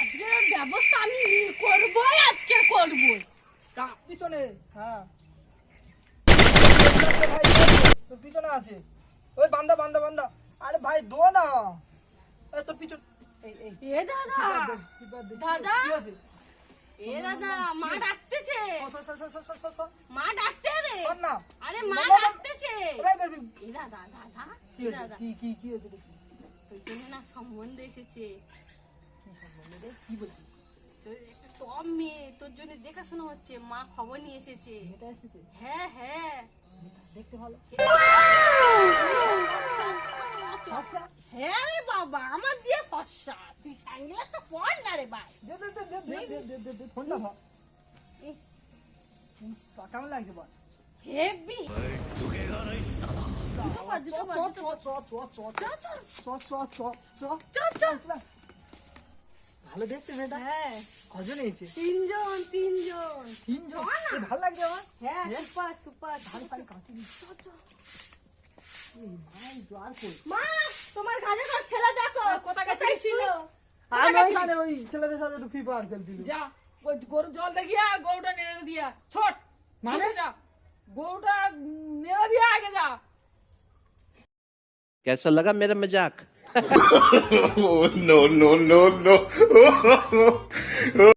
আজকের ব্যবস্থা আমি করবই আজকে করব তা পিছনে হ্যাঁ। তোর পিছনে আছে। ওই বান্দা বান্দা বান্দা। আরে ভাই দো না। তোর পিছন এ দাদা! দাদা! এ দাদা মা ডাকতেছে। মা ডাকতে রে। না। আরে মা ডাক দেখাশোনা হচ্ছে মা খবর নিয়ে এসেছে হ্যাঁ বাবা আমার দিয়ে ফর্সা তুই স্যান্ডেল তো পড় না রে ভাই দে দে দে কেমন লাগছে বল হেভি ভালো দেখতে মেয়েটা কজন এসেছে তিনজন তিনজন তিনজন ভালো লাগছে আমার হ্যাঁ। সুপার সুপার ভালো ভালো কাঁচি তোমার কাজে কর ছেলে দেখো কোথা গেছে ছিল ওই ছেলেদের সাথে একটু ফিফা আর জল দেখিয়া গরুটা নেড়ে দিয়া। ছোট মানে? যা। गोटा मेरा दिया आगे जा। कैसा लगा मेरा मज़ाक? No no no no